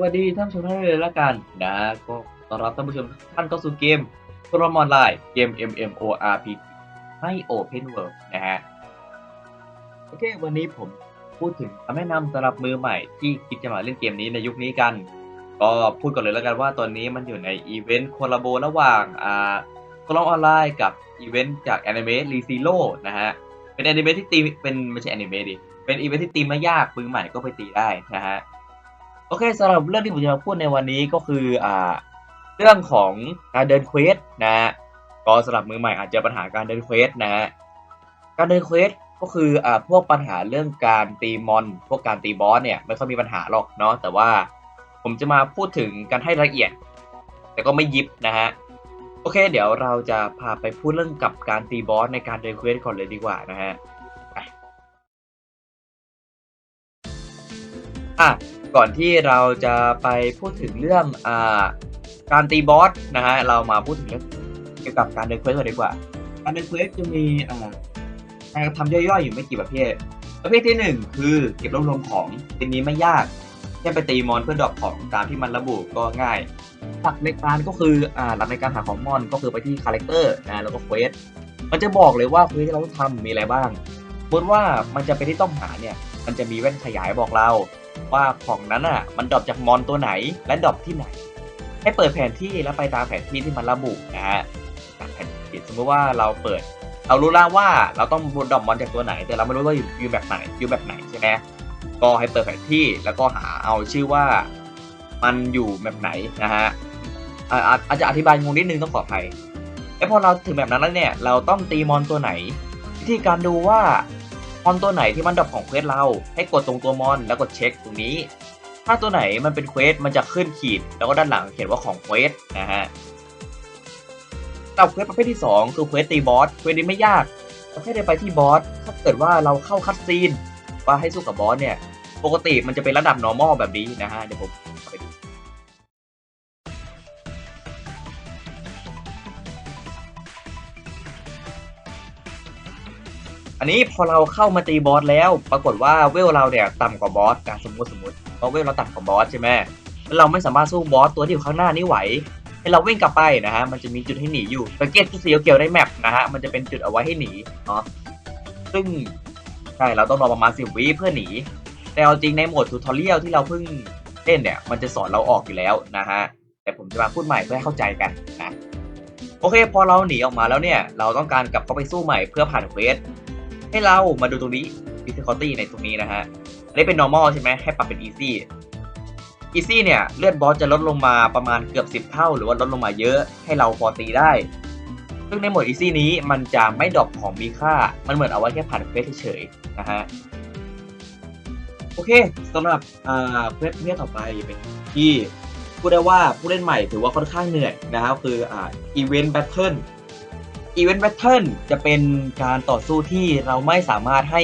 วัสดีท่านผู้ชมทุกท่านเลยละกันนะก็ต้อนรับท่านผู้ชมทุกท่านเข้าสู่เกมโปรมออนไลน์เกม MMORPG ให้ Open World นะฮะโอเควันนี้ผมพูดถึงคำแนะนำสำหรับมือใหม่ที่คิดจะมาเล่นเกมนี้ในยุคนี้กัน ก็พูดก่อนเลยแล้วกันว่าตอนนี้มันอยู่ในอีเวนต์โคลาโบระหว่างอ่าโคลออนไลน์กับอีเวนต์จากแอนิเมะรีซีโร่นะฮะเป็นแอนิเมะที่ตีเป็นไม่ใช่แอนิเมะดิเป็นอีเวนต์ที่ตีไม่ยากมือใหม่ก็ไปตีได้นะฮะ โอเคสำหรับเรื่องที่ผมจะมาพูดในวันนี้ก็คืออ่าเรื่องของการเดินเควสนะฮะก็สำหรับมือใหม่อาจจะปัญหาการเดินเควสนะฮะการเดินเควสก็คืออ่าพวกปัญหาเรื่องการตีมอน พวกการตีบอสเนี่ยไม่ค่อยมีปัญหาหรอกเนาะแต่ว่าผมจะมาพูดถึงการให้ละเอียด แต่ก็ไม่ยิบนะฮะโอเค เดี๋ยวเราจะพาไปพูดเรื่องกับการตีบอสในการเดินเควสก่อนเลยดีกว่านะฮะ อะก่อนที่เราจะไปพูดถึงเรื่องอาการตีบอสนะฮะเรามาพูดถึงเรื่องเกี่ยวกับการเดินเควสก่อนดีกว่า การเดินเควสจะมีอ่าการทำย่อยๆอยู่ไม่กี่ประเภท ประเภทที่หนึ่งคือเก็บรวบรวมของทีนี้ไม่ยากแค่ไปตีมอนเพื่อดรอปของตามที่มันระบุก็ง่ายหลักในการก็คืออ่าหลักในการหาของมอนก็คือไปที่คาแรคเตอร์นะแล้วก็เควสมันจะบอกเลยว่าเควสที่เราต้องทำมีอะไรบ้างสมมติว่ามันจะไปที่ต้องหาเนี่ยมันจะมีแว่นขยายบอกเรา ว่าของนั้นอะ มันดรอปจากมอนตัวไหนและดรอปที่ไหน ให้เปิดแผนที่แล้วไปตามแผนที่ที่มันระบุนะฮะจากแผนที่สมมติว่าเราเปิดเรารู้แล้วว่าเราต้องดรอปมอนจากตัวไหน แต่เราไม่รู้ว่าอยู่อยู่แบบไหนอยู่แบบไหนใช่ไหมก็ให้เปิดแผนที่แล้วก็หาเอาชื่อว่ามันอยู่แบบไหนนะฮะอาอาอาจจะอธิบายงงนิดนึงต้องขออภัยแล้วพอเราถึงแบบนั้นแล้วเนี่ย เราต้องตีมอนตัวไหน วิธีการดูว่า มอนตัวไหนที่มันดรอปของเควสเรา ให้กดตรงตัวมอนแล้วกดเช็คตรงนี้ ถ้าตัวไหนมันเป็นเควสมันจะขึ้นขีด แล้วก็ด้านหลังเขียนว่าของเควสนะฮะสำหรับเควสประเภทที่ 2 คือเควสตีบอสเควสนี้ไม่ยากเราแค่ได้ไปที่บอสถ้าเกิดว่าเราเข้าคัดซีนว่าให้สู้กับบอสเนี่ย ปกติมันจะเป็นระดับ normal แบบนี้นะฮะเดี๋ยวผม นนี้พอเราเข้ามาตีบอสแล้ว ปรากฏว่าเวลเราเนี่ยต่ำกว่าบอสนะสมมติสมมติเพราะเวลเราต่ำกว่าบอสใช่ไหมเราไม่สามารถสู้บอสตัวที่อยู่ข้างหน้านี้ไหว ให้เราวิ่งกลับไปนะฮะมันจะมีจุดให้หนีอยู่สังเกตจุดสีเขียวในแมปนะฮะมันจะเป็นจุดเอาไว้ให้หนีเนาะซึ่งใช่เราต้องรอประมาณสิบวิเพื่อหนี แต่เอาจริงในโหมดทูทอเรียลที่เราเพิ่งเล่นเนี่ยมันจะสอนเราออกอยู่แล้วนะฮะแต่ผมจะมาพูดใหม่เพื่อให้เข้าใจกันนะโอเคพอเราหนีออกมาแล้วเนี่ย เราต้องการกลับเข้าไปสู้ใหม่เพื่อผ่านเควส ให้เรามาดูตรงนี้ difficulty ในตรงนี้นะฮะอันนี้เป็น normal ใช่ไหมให้ปรับเป็น easy easy เนี่ย เลือดบอสจะลดลงมาประมาณเกือบ 10 เท่า หรือว่าลดลงมาเยอะให้เราพอตีได้ ซึ่งในโหมด easy นี้มันจะไม่ดรอปของมีค่า มันเหมือนเอาไว้แค่ผ่านเควสเฉยๆนะฮะ โอเคสำหรับอ่าเควสเนี้ต่อไปเป็นที่พูดได้ว่าผู้เล่นใหม่ถือว่าค่อนข้างเหนื่อยนะครับคืออ่า event battle อีเวนต์แพทเทิร์นจะเป็นการต่อสู้ที่เราไม่สามารถให้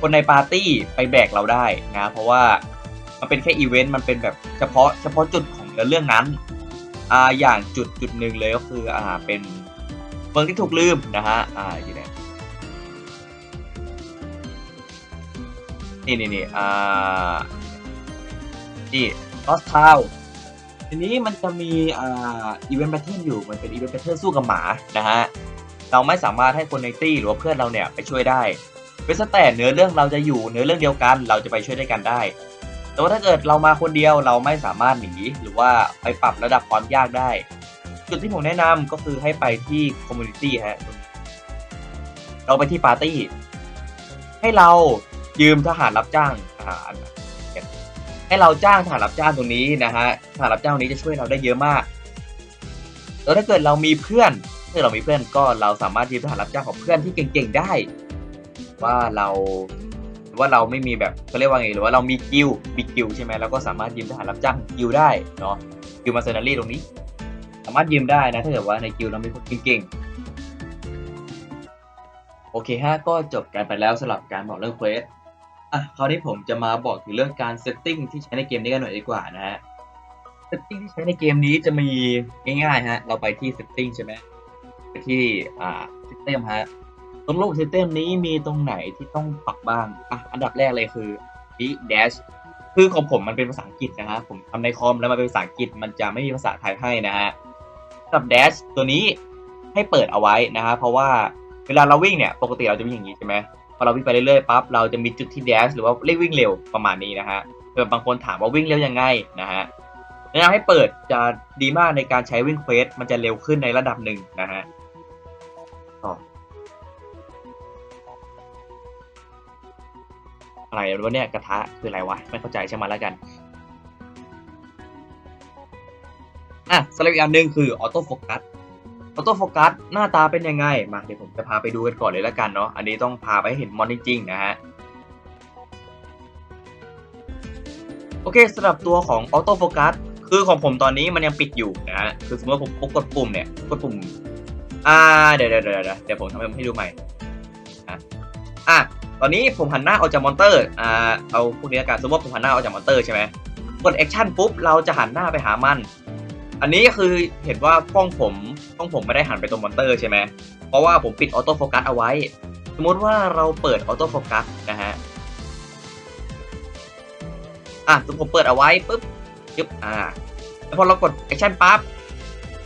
คนในปาร์ตี้ไปแบกเราได้นะ เพราะว่ามันเป็นแค่อีเวนต์มันเป็นแบบเฉพาะเฉพาะจุดของเรื่องนั้นอ่าอย่างจุดจุดหนึ่งเลยก็คืออ่าเป็นเมืองที่ถูกลืมนะฮะอ่าอยู่ไหนนี่นี่นี่อ่านี่ลอสทาวทีนี้มันจะมีอ่าอีเวนต์แพทเทิร์นอยู่มันเป็นอีเวนต์แพทเทิร์นสู้กับหมานะฮะ เราไม่สามารถให้คนในตี้หรือว่าเพื่อนเราเนี่ยไปช่วยได้เว้นแต่เนื้อเรื่องเราจะอยู่เนื้อเรื่องเดียวกันเราจะไปช่วยด้วยกันได้ แต่ว่าถ้าเกิดเรามาคนเดียวเราไม่สามารถหนีหรือว่าไปปรับระดับความยากได้ จุดที่ผมแนะนำก็คือให้ไปที่คอมมูนิตี้ฮะเราไปที่ปาร์ตี้ ให้เรายืมทหารรับจ้างทหารให้เราจ้างทหารรับจ้างตรงนี้นะฮะทหารรับจ้างตรงนี้จะช่วยเราได้เยอะมากแล้วถ้าเกิดเรามีเพื่อน ถ้าเรามีเพื่อนก็เราสามารถยืมทหารรับจ้างของเพื่อนที่เก่งๆได้ ว่าเราว่าเราไม่มีแบบเขาเรียกว่าไงหรือว่าเรามีกิลมีกิลใช่ไหมเราก็สามารถยืมทหารรับจ้างกิลได้เนาะกิลมาเซนารีตรงนี้ สามารถยืมได้นะถ้าเกิดว่าในกิลเรามีคนเก่งๆโอเคฮะก็จบกันไปแล้วสำหรับการบอกเรื่องเควสอะคราวนี้ผมจะมาบอกถึงเรื่องการเซตติ้งที่ใช้ในเกมนี้กันหน่อยดีกว่านะฮะเซตติ้งที่ใช้ในเกมนี้จะมีง่ายๆฮะเราไปที่ setting ใช่ไหม ที่อ่า system ฮะตรงรูป system นี้มีตรงไหนที่ต้องปรับบ้างอะอันดับแรกเลยคือนี้ dash คือของผมมันเป็นภาษาอังกฤษนะฮะผมทำในคอมแล้วมันเป็นภาษาอังกฤษมันจะไม่มีภาษาไทยให้นะฮะสับ dash ตัวนี้ให้เปิดเอาไว้นะฮะเพราะว่าเวลาเราวิ่งเนี่ยปกติเราจะวิ่งอย่างนี้ใช่ไหมพอเราวิ่งไปเรื่อยๆปั๊บเราจะมีจุดที่ dash หรือว่าเรียกวิ่งเร็วประมาณนี้นะฮะเผื่อบางคนถามว่าวิ่งเร็วยังไงนะฮะแนะนำให้เปิดจะดีมากในการใช้วิ่งเควสมันจะเร็วขึ้นในระดับหนึ่งนะฮะ อะไรวะเนี่ยกระทะคืออะไรวะ ไม่เข้าใจใช่ไหมแล้วกันอะสำหรับอีกอันหนึ่งคือออโต้โฟกัสออโต้โฟกัสหน้าตาเป็นยังไง มาเดี๋ยวผมจะพาไปดูกันก่อนเลยแล้วกันเนาะอันนี้ต้องพาไปเห็นมอนจริงๆนะฮะโอเคสำหรับตัวของออโต้โฟกัสคือของผมตอนนี้มันยังปิดอยู่นะฮะคือสมมติผมกดปุ่มเนี่ยกดปุ่มอ่าเดี๋ยวเดี๋ยวเดี๋ยวเดี๋ยวเดี๋ยวผมทำให้ดูใหม่อะอะ ตอนนี้ผมหันหน้าออกจากมอนเตอร์อ่าเอาพวกนี้ละกันสมมติว่าผมหันหน้าออกจากมอนเตอร์ใช่ไหมกดแอคชั่นปุ๊บเราจะหันหน้าไปหามัน อันนี้คือเห็นว่ากล้องผมกล้องผมไม่ได้หันไปตรงมอนเตอร์ใช่ไหมเพราะว่าผมปิดออโต้โฟกัสเอาไว้ สมมติว่าเราเปิดออโต้โฟกัสนะฮะอะสมมติผมเปิดเอาไว้ปุ๊บยึบอ่าแล้วพอเรากดแอคชั่นปั๊บ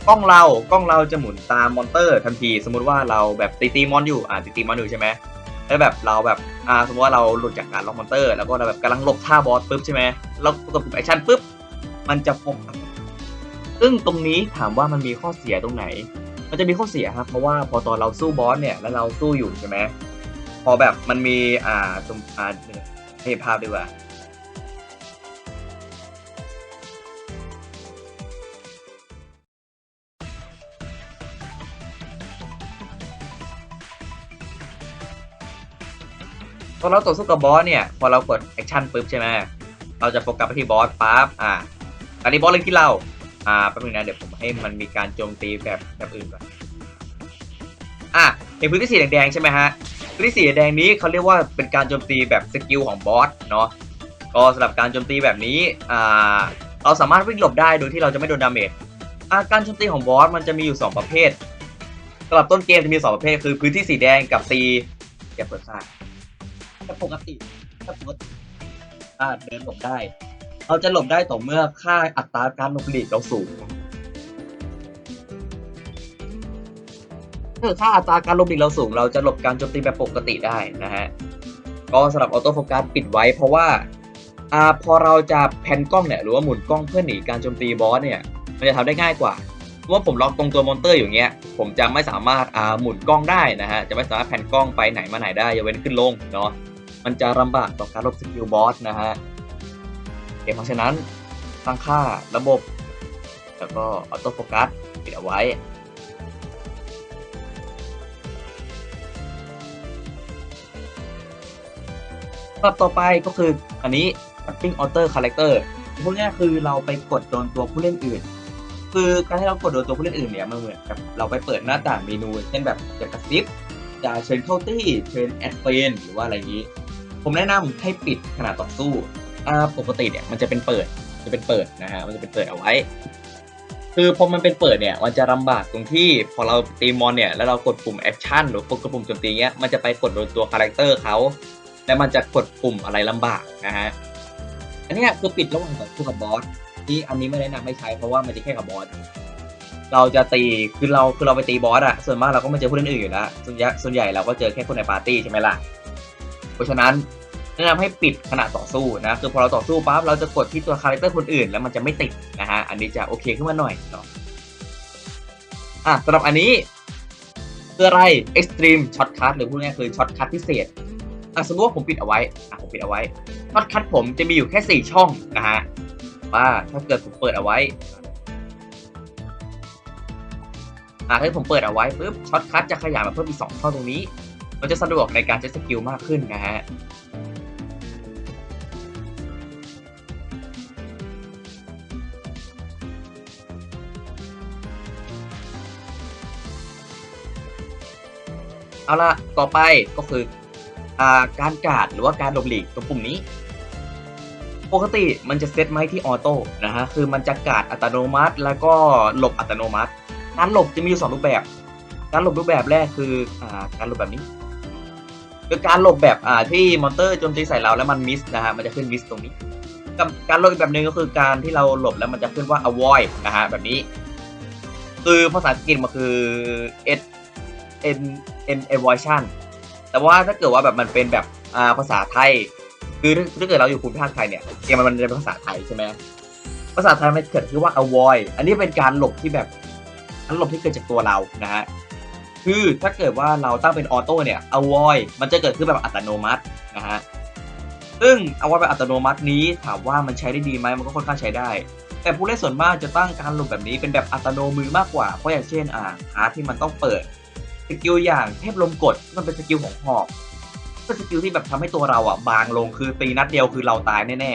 กล้องเรากล้องเราจะหมุนตามมอนเตอร์ทันที สมมุติว่าเราแบบตีตีมอนอยู่อ่าตีตีมอนอยู่ใช่ไหม แล้วแบบเราแบบอ่าสมมติว่าเราหลุดจากการล็อกมอนเตอร์ แล้วก็เราแบบกำลังหลบท่าบอสปุ๊บใช่ไหมเรากดปุ่มแอคชั่นปุ๊บมันจะโฟกัสซึ่งตรงนี้ถามว่ามันมีข้อเสียตรงไหน มันจะมีข้อเสียครับเพราะว่าพอตอนเราสู้บอสเนี่ยแล้วเราสู้อยู่ใช่ไหมพอแบบมันมีอ่าสมอ่าเดี๋ยวให้เห็นภาพดีกว่า พอเราต่อสู้กับบอสเนี่ย พอเรากดแอคชั่นปุ๊บใช่ไหมเราจะโฟกัสไปที่บอสปั๊บอ่าอันนี้บอสเล็งที่เรา อ่าแป๊บนึงนะเดี๋ยวผมให้มันมีการโจมตีแบบแบบอื่นก่อนอะเห็นพื้นที่สีแดงๆใช่ไหมฮะพื้นที่สีแดงนี้เขาเรียกว่าเป็นการโจมตีแบบสกิลของบอสเนาะก็สำหรับการโจมตีแบบนี้อ่าเราสามารถวิ่งหลบได้โดยที่เราจะไม่โดนดาเมจอ่าการโจมตีของบอสมันจะมีอยู่ 2 ประเภทสำหรับต้นเกมจะมี 2 ประเภท คือพื้นที่สีแดงกับตีอย่าเปิดซ่า ถ้าปกติถ้าปกติถ้าเดินหลบได้ เราจะหลบได้ต่อเมื่อค่าอัตราการหลบหลีกเราสูงถ้าค่าอัตราการหลบหลีกเราสูง เราจะหลบการโจมตีแบบปกติได้นะฮะก็สำหรับออโต้โฟกัสปิดไว้เพราะว่าอ่าพอเราจะแพนกล้องเนี่ยหรือว่าหมุนกล้องเพื่อหนีการโจมตีบอสเนี่ยมันจะทำได้ง่ายกว่าเพราะว่าผมล็อกตรงตัวมอนเตอร์อยู่เงี้ย ผมจะไม่สามารถอ่าหมุนกล้องได้นะฮะจะไม่สามารถแพนกล้องไปไหนมาไหนได้ยกเว้นขึ้นลงเนาะ มันจะลำบากต่อการลบสกิลบอสนะฮะโอเคเพราะฉะนั้นตั้งค่าระบบ แล้วก็ออโต้โฟกัสปิดเอาไว้ปรับต่อไปก็คืออันนี้ Tapping Alter Character พวกนี้คือเราไปกดโดนตัวผู้เล่นอื่น คือการที่เรากดโดนตัวผู้เล่นอื่นเนี่ยมันเหมือนกับเราไปเปิดหน้าต่างเมนู เช่นแบบจะกระซิบจะเชิญเข้าตี้ เชิญแอดเฟนหรือว่าอะไรอย่างนี้ ผมแนะนำให้ปิดขนาดต่อสู้ปกติเนี่ยมันจะเป็นเปิดจะเป็นเปิดนะฮะมันจะเป็นเปิดเอาไว้ คือพอมันเป็นเปิดเนี่ยมันจะลำบากตรงที่พอเราตีมอนเนี่ยแล้วเรากดปุ่มแอคชั่นหรือกดปุ่มโจมตีเงี้ยมันจะไปกดโดนตัวคาแรคเตอร์เขาแล้วมันจะกดปุ่มอะไรลำบากนะฮะอันนี้คือปิดระหว่างต่อสู้กับบอสที่อันนี้ไม่แนะนำให้ใช้เพราะว่ามันจะแค่กับบอสเราจะตีคือเราคือเราไปตีบอสอะส่วนมากเราก็ไม่เจอผู้เล่นอื่นอยู่แล้วส่วนใหญ่ส่วนใหญ่เราก็เจอแค่คนในปาร์ตี้ใช่ไหมล่ะเพราะฉะนั้น แนะนำให้ปิดขณะต่อสู้นะคือพอเราต่อสู้ปั๊บเราจะกดที่ตัวคาแรคเตอร์คนอื่น แล้วมันจะไม่ติดนะฮะอันนี้จะโอเคขึ้นมาหน่อยเนาะอะสำหรับอันนี้คืออะไร extreme shortcut หรือพูดง่ายๆคือ shortcut พิเศษอะสมมติว่าผมปิดเอาไว้อะผมปิดเอาไว้ shortcut ผมจะมีอยู่แค่ 4 ช่องนะฮะว่าถ้าเกิดผมเปิดเอาไว้อ่าถ้าผมเปิดเอาไว้ปุ๊บช็อตคัทจะขยายมาเพิ่มอีกสองช่องตรงนี้ มันจะสะดวกในการใช้สกิลมากขึ้นนะฮะ เอาละต่อไปก็คืออาการกาดหรือว่าการหลบหลีกตรงปุ่มนี้ ปกติมันจะเซตไว้ที่ออโต้นะฮะคือมันจะกาดอัตโนมัติ แล้วก็หลบอัตโนมัติ การหลบจะมีอยู่สองรูปแบบ การหลบรูปแบบแรกคืออาการหลบแบบนี้คือการหลบแบบอ่าที่มอนเตอร์โจมตีใส่เราแล้วมันมิสนะฮะมันจะขึ้นมิสตรงนี้กับการหลบอีกแบบหนึ่งก็คือการที่เราหลบแล้วมันจะขึ้นว่า avoid นะฮะแบบนี้ คือภาษาอังกฤษมันคือ s n n avoidation แต่ว่าถ้าเกิดว่าแบบมันเป็นแบบอ่าภาษาไทย คือถ้าเกิดเราอยู่ภูมิภาคไทยเนี่ยเกมมันมันจะเป็นภาษาไทยใช่ไหมภาษาไทยมันเกิดคือว่า avoid อันนี้เป็นการหลบที่แบบการหลบที่เกิดจากตัวเรานะฮะคือถ้าเกิดว่าเราตั้งเป็นออโต้เนี่ย avoid มันจะเกิดขึ้นแบบอัตโนมัตินะฮะซึ่ง avoid แบบอัตโนมัตินี้ถามว่ามันใช้ได้ดีไหมมันก็ค่อนข้างใช้ได้ แต่ผู้เล่นส่วนมากจะตั้งการหลบแบบนี้เป็นแบบอัตโนมือมากกว่าเพราะอย่างเช่นอ่าฮาที่มันต้องเปิด สกิลอย่างเทพลมกดมันเป็นสกิลของหอกเป็นสกิลที่แบบทำให้ตัวเราอะบางลงคือตีนัดเดียวคือเราตายแน่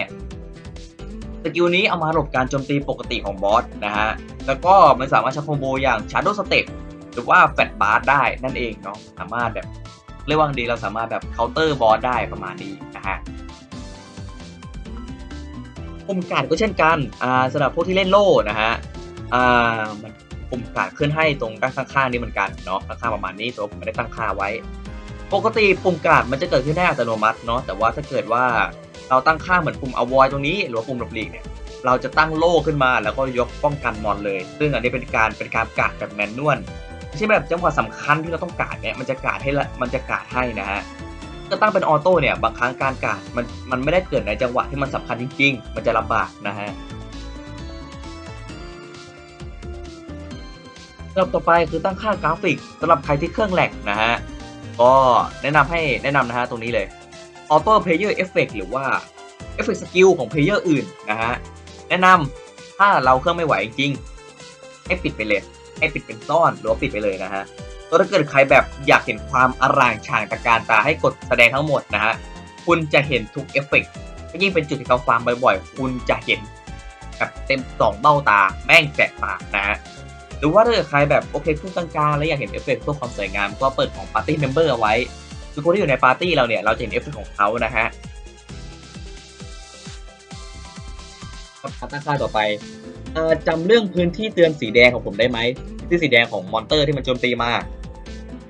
ๆสกิลนี้เอามาหลบการโจมตีปกติของบอสนะฮะแล้วก็มันสามารถใช้คอมโบอย่าง Shadow Step หรือว่าแฟตบาร์ได้นั่นเองเนาะสามารถแบบเรียกว่าดีเราสามารถแบบเคาน์เตอร์บอสได้ประมาณนี้นะฮะปุ่มการก็เช่นกันอ่าสำหรับพวกที่เล่นโล่นะฮะอ่ามัน ปุ่มการ์ดขึ้นให้ตรงด้านข้างๆนี่เหมือนกันเนาะข้างๆประมาณนี้แต่ว่าผมไม่ได้ตั้งค่าไว้ ปกติปุ่มการ์ดมันจะเกิดขึ้นได้อัตโนมัติเนาะแต่ว่าถ้าเกิดว่าเราตั้งค่าเหมือนปุ่ม avoid ตรงนี้หรือว่าปุ่มหลบหลีกเนี่ยเราจะตั้งโล่ขึ้นมาแล้วก็ยกป้องกันมอนเลย ซึ่งอันนี้เป็นการเป็นการกาดแบบแมนนวลไม่ใช่แบบจังหวะสำคัญที่เราต้องกาดเนี่ยมันจะกาดให้ละมันจะกาดให้นะฮะจะตั้งเป็นออโต้เนี่ยบางครั้งการกาดมันมันไม่ได้เกิดในจังหวะที่มันสำคัญจริง ๆ มันจะลำบากนะฮะ ลับต่อไปคือตั้งค่ากราฟิกสำหรับใครที่เครื่องแหลกนะฮะ ก็แนะนำให้แนะนำนะฮะตรงนี้เลย Auto Player Effect หรือว่า Effect Skill ของ Player อื่นนะฮะ แนะนำถ้าเราเครื่องไม่ไหวจริงให้ปิดไปเลย ให้ปิดเป็นซ่อนหรือว่าปิดไปเลยนะฮะก็ถ้าเกิดใครแบบอยากเห็นความอร่างฉ่างตะการตาให้กดแสดงทั้งหมดนะฮะ คุณจะเห็นทุกเอฟเฟกต์ยิ่งเป็นจุดที่เขาฟาร์มบ่อยๆ คุณจะเห็นแบบเต็มสองเบ้าตาแม่งแสบตานะฮะ หรือว่าถ้าเกิดใครแบบโอเคขึ้นกลางๆ แล้วอยากเห็นเอฟเฟกต์เพื่อความสวยงาม ก็เปิดของปาร์ตี้เมมเบอร์เอาไว้คือคนที่อยู่ในปาร์ตี้เราเนี่ยเราจะเห็นเอฟเฟกต์ของเขานะฮะครับตั้งค่าต่อไปจำเรื่องพื้นที่เตือนสีแดงของผมได้ไหมพื้นที่สีแดงของมอนเตอร์ที่มันโจมตีมา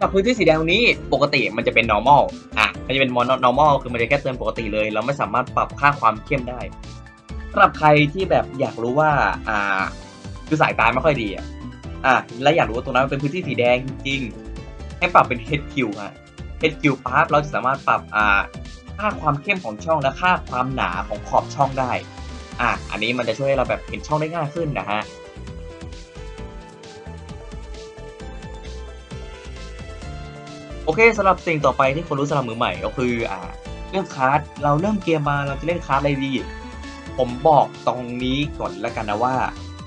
กับพื้นที่สีแดงนี้ปกติมันจะเป็น normal อะ มันจะเป็น normal คือมันจะแค่เตือนปกติเลย เราไม่สามารถปรับค่าความเข้มได้สำหรับใครที่แบบอยากรู้ว่า อ่า คือสายตาไม่ค่อยดีอะ อะและอยากรู้ว่าตรงนั้นมันเป็นพื้นที่สีแดงจริงๆให้ปรับเป็น HQ ฮะ HQ ปั๊บเราจะสามารถปรับอ่าค่าความเข้มของช่องและค่าความหนาของขอบช่องได้อะอันนี้มันจะช่วยให้เราแบบเห็นช่องได้ง่ายขึ้นนะฮะโอเคสำหรับสิ่งต่อไปที่คนรู้สำหรับมือใหม่ก็คืออ่าเรื่องคาร์ดเราเริ่มเกมมาเราจะเล่นคาร์ดอะไรดี ผมบอกตรงนี้ก่อนแล้วกันนะว่า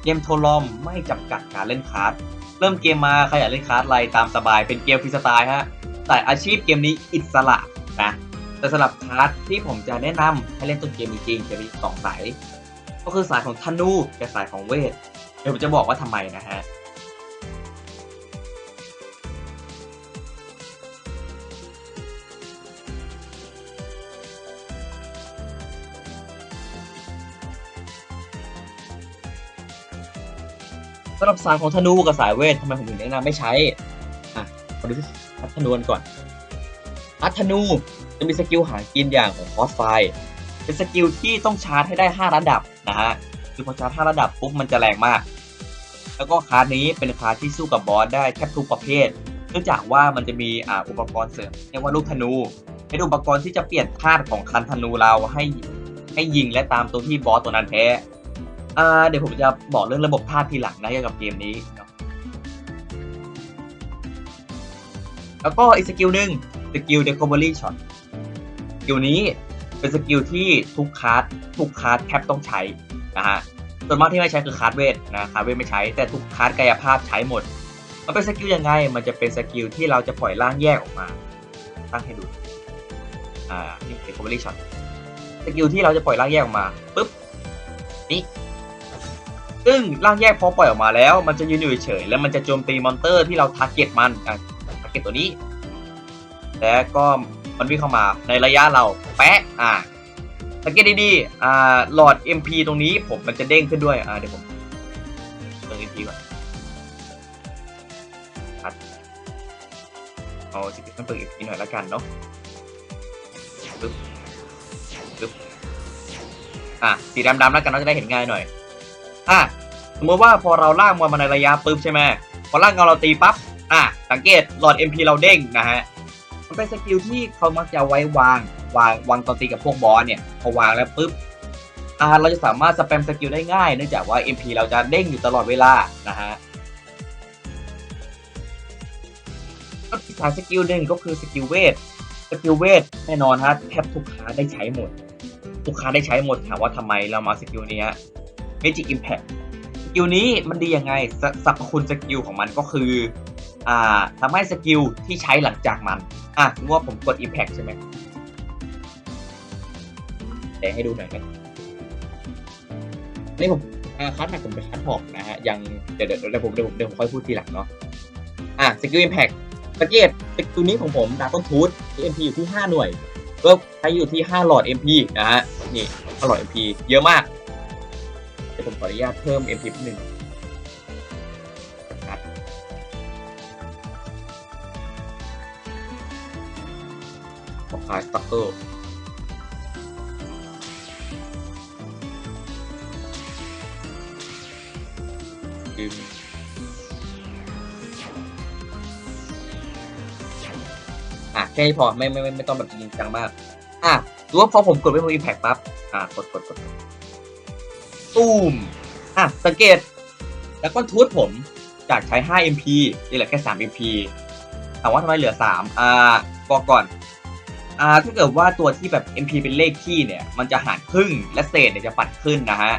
เกมโทรลอมไม่จำกัดการเล่นคาร์ดเริ่มเกมมาใครอยากเล่นคาร์ดอะไรตามสบายเป็นเกมฟรีสไตล์ฮะแต่อาชีพเกมนี้อิสระนะแต่สำหรับคาร์ดที่ผมจะแนะนำให้เล่นต้นเกมจริงๆจะมีสองสายก็คือสายของธนูกับสายของเวทเดี๋ยวผมจะบอกว่าทำไมนะฮะ สำหรับสายของธนูกับสายเวททำไมผมถึงแนะนำไม่ใช้ อะมาดูที่พัฒนวนก่อนพัฒนูจะมีสกิลหากินอย่างของคอสไฟเป็นสกิลที่ต้องชาร์จให้ได้ 5 ระดับนะฮะ คือพอชาร์จ 5 ระดับปุ๊บมันจะแรงมาก แล้วก็คาร์ดนี้เป็นคาร์ดที่สู้กับบอสได้แทบทุกประเภท เนื่องจากว่ามันจะมีอ่าอุปกรณ์เสริมเรียกว่าลูกธนู เป็นอุปกรณ์ที่จะเปลี่ยนธาตุของคันธนูเราให้ให้ยิงและตามตัวที่บอสตัวนั้นแพ้ อ่าเดี๋ยวผมจะบอกเรื่องระบบธาตุทีหลังนะเกี่ยวกับเกมนี้เนาะแล้วก็อีกสกิลหนึ่งสกิล Recovery Shot สกิลนี้เป็นสกิลที่ทุกคาร์ดทุกคาร์ดแทบต้องใช้นะฮะส่วนมากที่ไม่ใช้คือคาร์ดเวทนะคาร์ดเวทไม่ใช้แต่ทุกคาร์ดกายภาพใช้หมด มันเป็นสกิลยังไง มันจะเป็นสกิลที่เราจะปล่อยร่างแยกออกมา ตั้งให้ดูอ่านี่ Recovery Shot สกิลที่เราจะปล่อยร่างแยกออกมาปุ๊บนี่ ซึ่งร่างแยกพอปล่อยออกมาแล้ว มันจะยืนอยู่เฉยๆแล้วมันจะโจมตีมอนเตอร์ที่เราทาร์เก็ตมันอะทาร์เก็ตตัวนี้ แล้วก็มันวิ่งเข้ามาในระยะเราแปะอ่าสังเกตดีๆอ่าหลอด MP ตรงนี้ผมมันจะเด้งขึ้นด้วยอ่าเดี๋ยวผมเติม MP ก่อนครับเอาสิมันเปิด MP หน่อยละกันเนาะปึ๊บปึ๊บอะสีดำๆแล้วกันเราจะได้เห็นง่ายหน่อยอะ สมมติว่าพอเราล่ากมอนมาในระยะปุ๊บใช่ไหมพอล่ากเงาเราตีปั๊บอะสังเกตหลอด MP เราเด้งนะฮะมันเป็นสกิลที่เขามักจะไว้วางวางวางตอนตีกับพวกบอสเนี่ยพอวางแล้วปุ๊บอ่าเราจะสามารถสแปมสกิลได้ง่ายเนื่องจากว่า MP เราจะเด้งอยู่ตลอดเวลานะฮะก็ที่สายสกิลหนึ่งก็คือสกิลเวทสกิลเวทแน่นอนฮะแทบทุกคลาได้ใช้หมด ทุกคลาได้ใช้หมดถามว่าทำไมเรามาสกิลนี้ฮะ Magic Impact กิลนี้มันดียังไงสสรรพคุณสกิลของมันก็คืออ่าทำให้สกิลที่ใช้หลังจากมันอะสมมติว่าผมกด Impact ใช่ไหมเดี๋ยวให้ดูหน่อยนะนี่ผมคัสหนักผมเป็นคัสหอกนะฮะยังเดี๋ยวเดี๋ยวเดี๋ยวผมเดี๋ยวผมเดี๋ยวผมค่อยพูดทีหลังเนาะอะสกิล Impact สังเกตสกิลนี้ของผมดาบต้นทูต MP อยู่ที่ 5 หน่วยก็ใช้อยู่ที่ 5 หลอด MP นะฮะนี่5หลอด MP เยอะมาก ผมขออนุญาตเพิ่ม MP หนึ่งครับของคายสตั๊กเกอร์ดึงอะ แค่นี้พอ ไม่ ไม่ ไม่ ไม่ต้องแบบจริงจังมาก อะดูว่าพอผมกดไปบน Impact ปั๊บ อะ กดกดกด ตูมอะสังเกตแล้วก็ทูตผมจากใช้ 5 MP นี่เหลือแค่ 3 MP ถามว่าทำไมเหลือ 3 อ่าบอกก่อน อ่า ถ้าเกิดว่าตัวที่แบบ MP เป็นเลขที่เนี่ย มันจะหารครึ่งและเศษเนี่ยจะปัดขึ้นนะฮะ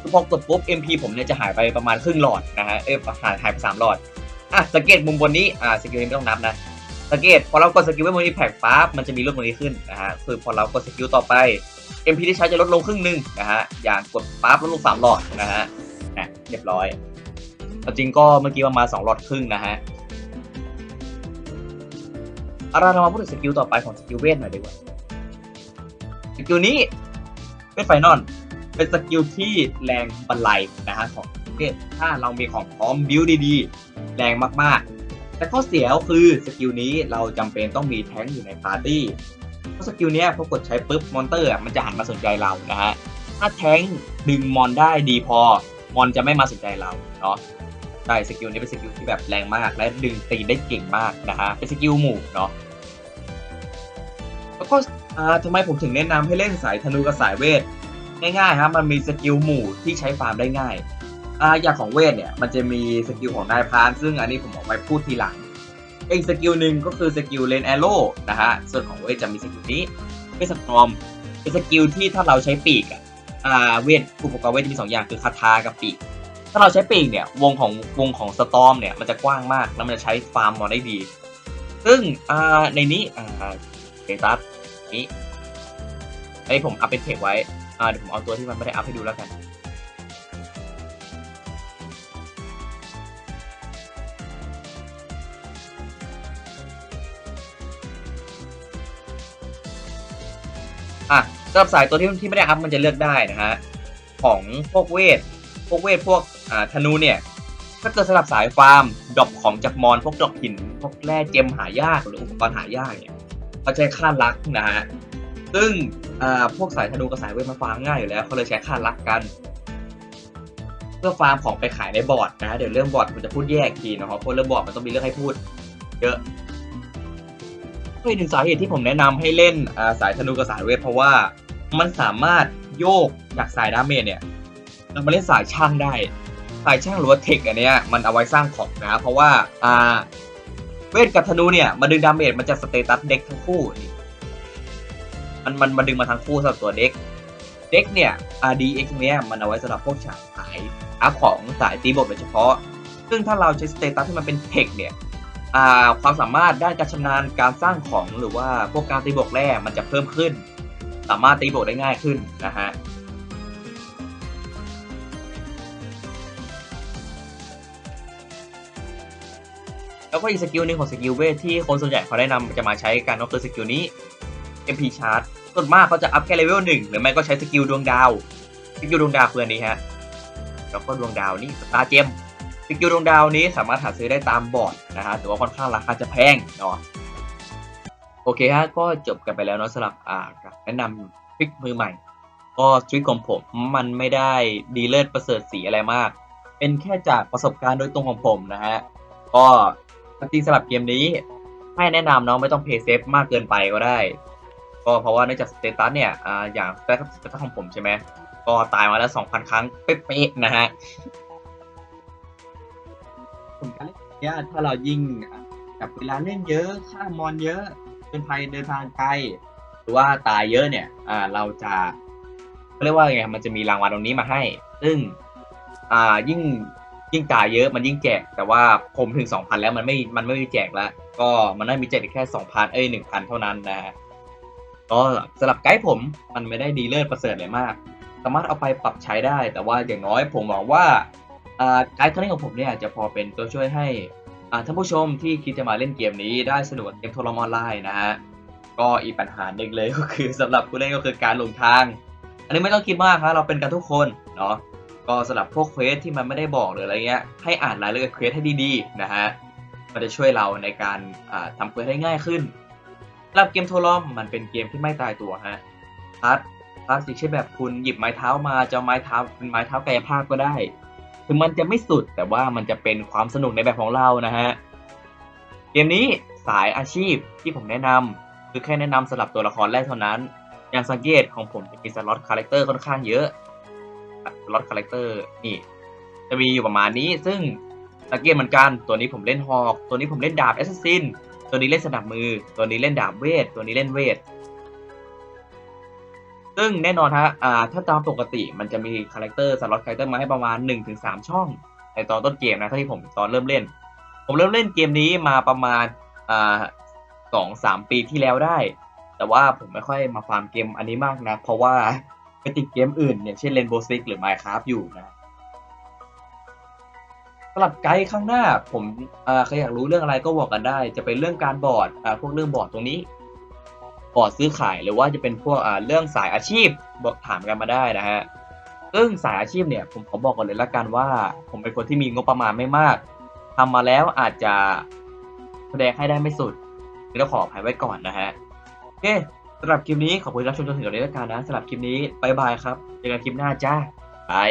คือพอกดปุ๊บ MP ผมเนี่ยจะหายไปประมาณครึ่งหลอดนะฮะ เอ้ยหายหายไป3หลอด อะ สังเกตมุมบนนี้ อ่า สกิลนี้ไม่ต้องนับนะ สังเกต พอเรากดสกิลไว้บนนี้แพ็กปั๊บ มันจะมีรูปตรงนี้ขึ้นนะฮะ คือพอเรากดสกิลต่อไป MP ที่ใช้จะลดลงครึ่งหนึ่งนะฮะ อย่างกดปั๊บลดลงสามหลอดนะฮะอะเรียบร้อย จริงก็เมื่อกี้ประมาณสองหลอดครึ่งนะฮะเอาเรามาพูดถึงสกิลต่อไปของสกิลเวทหน่อยดีกว่า สกิลนี้เป็นไฟนอลเป็นสกิลที่แรงบรรลัยนะฮะของเวทถ้าเรามีของพร้อมบิวดีๆ แรงมากๆ แต่ข้อเสียก็คือสกิลนี้เราจำเป็นต้องมีแท้งอยู่ในปาร์ตี้ สกิลเนี้ยพอกดใช้ปุ๊บมอนเตอร์อะมันจะหันมาสนใจเรานะฮะถ้าแท้งดึงมอนได้ดีพอมอนจะไม่มาสนใจเราเนาะใช่สกิลนี้เป็นสกิลที่แบบแรงมาก และดึงตีได้เก่งมากนะฮะเป็นสกิลหมู่เนาะแล้วก็อ่าทำไมผมถึงแนะนำให้เล่นสายธนูกับสายเวทง่ายๆครับมันมีสกิลหมู่ที่ใช้ฟาร์มได้ง่ายอ่าอย่างของเวทเนี่ยมันจะมีสกิลของนายพรานซึ่งอันนี้ผมเอาไว้พูดทีหลัง อีกสกิลหนึ่งก็คือสกิลเลนแอโร่นะฮะ ส่วนของเวทจะมีสกิลนี้เวทสตรอมเป็นสกิลที่ถ้าเราใช้ปีกอะอ่าเวทอุปกรณ์เวทจะมีสองอย่างคือคาทากับปีก ถ้าเราใช้ปีกเนี่ยวงของวงของสตอมเนี่ยมันจะกว้างมากแล้วมันจะใช้ฟาร์มมอนได้ดี ซึ่งอ่าในนี้อ่าเตตัสนี้อันนี้ผมอัพเป็นเทคไว้อ่าเดี๋ยวผมเอาตัวที่มันไม่ได้อัพให้ดูแล้วกันำหรับสายตัวที่ที่ไม่ได้อัพมันจะเลือกได้นะฮะของพวกเวท พวกเวทพวกอ่าธนูเนี่ย ถ้าเกิดสำหรับสายฟาร์มดรอปของจากมอนพวกดรอปหิน พวกแร่เจมหายากหรืออุปกรณ์หายากเนี่ยเขาใช้ค่าลักนะฮะซึ่งอ่าพวกสายธนูกับสายเวทมันฟาร์มง่ายอยู่แล้วเขาเลยใช้ค่าลักกัน เพื่อฟาร์มของไปขายในบอร์ดนะเดี๋ยวเรื่องบอร์ดมันจะพูดแยกอีกทีนะครับเพราะเรื่องบอร์ดมันต้องมีเรื่องให้พูด เยอะ ก็อีกหนึ่งสาเหตุที่ผมแนะนำให้เล่นอ่าสายธนูกับสายเวทเพราะว่ามันสามารถโยกจากสายดาเมจเนี่ยเรามาเล่นสายช่างได้ สายช่างหรือว่าเทคอันเนี้ยมันเอาไว้สร้างของนะ เพราะว่าอ่าเวทกับธนูเนี่ยมาดึงดาเมจมันจะสเตตัสเด็กทั้งคู่นี่มันมันมันดึงมาทั้งคู่สำหรับตัวเด็กเด็กเนี่ย RDX เนี้ยมันเอาไว้สำหรับพวกฉากสายอัพของสายตีบทโดยเฉพาะ ซึ่งถ้าเราใช้สเตตัสที่มันเป็นเทคเนี่ยอ่า ความสามารถด้านการชำนาญการสร้างของหรือว่าพวกการตีบวกแร่มันจะเพิ่มขึ้น สามารถตีบวกได้ง่ายขึ้นนะฮะแล้วก็อีกสกิลหนึ่งของสกิลเวทที่คนส่วนใหญ่เขาแนะนำจะมาใช้กันก็คือสกิลนี้ MP Charge ส่วนมากเขาจะอัพแค่เลเวลหนึ่งหรือไม่ก็ใช้สกิลดวงดาว สกิลดวงดาวคืออันนี้ฮะ แล้วก็ดวงดาวนี่สตาร์เจม สกิลดวงดาวนี้สามารถหาซื้อได้ตามบอร์ดนะฮะแต่ว่าค่อนข้างราคาจะแพงเนาะโอเคฮะก็จบกันไปแล้วเนาะสำหรับอ่าแนะนำพิกมือใหม่ ก็ชีวิตของผมมันไม่ได้ดีเลิศประเสริฐสีอะไรมาก เป็นแค่จากประสบการณ์โดยตรงของผมนะฮะก็จริงสำหรับเกมนี้ให้แนะนำเนาะไม่ต้องเพย์เซฟมากเกินไปก็ได้ ก็เพราะว่าเนื่องจากสเตตัสเนี่ยอ่าอย่างสเตตัสของผมใช่ไหมก็ตายมาแล้ว 2,000 ครั้งเป๊ะๆนะฮะ ผลการเล่นเนี่ยถ้าเรายิ่งกับเวลาเล่นเยอะฆ่ามอนเยอะเดินไปเดินทางไกลหรือว่าตายเยอะเนี่ยอ่าเราจะเรียกว่าไงมันจะมีรางวัลตรงนี้มาให้ ซึ่งอ่ายิ่งยิ่งตายเยอะมันยิ่งแจก แต่ว่าผมถึง2,000แล้วมันไม่มันไม่มีแจกแล้วก็มันได้มีแจกแค่2,000เอ้ย1,000เท่านั้นนะฮะก็สำหรับไกด์ผมมันไม่ได้ดีเลิศประเสริฐเลยมาก สามารถเอาไปปรับใช้ได้ แต่ว่าอย่างน้อยผมหวังว่า ไกด์เท่านี้ของผมเนี่ยจะพอเป็นตัวช่วยให้อ่าท่านผู้ชมที่คิดจะมาเล่นเกมนี้ได้สนุกกับเกมโทรลมออนไลน์นะฮะก็อีกปัญหาหนึ่งเลยก็คือสำหรับผู้เล่นก็คือการหลงทาง อันนี้ไม่ต้องคิดมากครับเราเป็นกันทุกคนเนาะก็สำหรับพวกเควสที่มันไม่ได้บอกหรืออะไรเงี้ยให้อ่านรายละเอียดเควสให้ดีๆนะฮะมันจะช่วยเราในการอ่าทำเควสได้ง่ายขึ้นสำหรับเกมโทรลอมมันเป็นเกมที่ไม่ตายตัวฮะพาร์ทพาร์ทสิเช่นแบบคุณหยิบไม้เท้ามาจะไม้เท้าเป็นไม้เท้ากายภาพก็ได้ ถึงมันจะไม่สุดแต่ว่ามันจะเป็นความสนุกในแบบของเรานะฮะ เกมนี้สายอาชีพที่ผมแนะนำคือแค่แนะนำสำหรับตัวละครแรกเท่านั้น อย่างสังเกตของผมจะมีสล็อตคาแรคเตอร์ค่อนข้างเยอะ สล็อตคาแรคเตอร์นี่ จะมีอยู่ประมาณนี้ ซึ่งสังเกตเหมือนกัน ตัวนี้ผมเล่นฮอก ตัวนี้ผมเล่นดาบแอสซัสซิน ตัวนี้เล่นสนับมือ ตัวนี้เล่นดาบเวท ตัวนี้เล่นเวท ซึ่งแน่นอนฮะอ่าถ้าตามปกติมันจะมีคาแรคเตอร์สล็อตคาแรคเตอร์มาให้ประมาณ 1-3 ช่อง ในตอนต้นเกมนะถ้าที่ผมตอนเริ่มเล่น ผมเริ่มเล่นเกมนี้มาประมาณอ่าสองสามปีที่แล้วได้ แต่ว่าผมไม่ค่อยมาฟาร์มเกมอันนี้มากนะ เพราะว่าไปติดเกมอื่นอย่างเช่น Rainbow Six หรือ Minecraft อยู่นะสำหรับไกด์ข้างหน้าผมใครอยากรู้เรื่องอะไรก็บอกกันได้ จะเป็นเรื่องการบอร์ดพวกเรื่องบอร์ดตรงนี้ บอร์ดซื้อขายหรือว่าจะเป็นพวกอ่าเรื่องสายอาชีพบอกถามกันมาได้นะฮะซึ่งสายอาชีพเนี่ยผมขอบอกก่อนเลยละกันว่า ผมเป็นคนที่มีงบประมาณไม่มากทำมาแล้วอาจจะแสดงให้ได้ไม่สุดก็ขออภัยไว้ก่อนนะฮะโอเคสำหรับคลิปนี้ขอบคุณรับชมจนถึงตรงนี้แล้วกันนะสำหรับคลิปนี้บายบายครับเจอกันคลิปหน้าจ้าบาย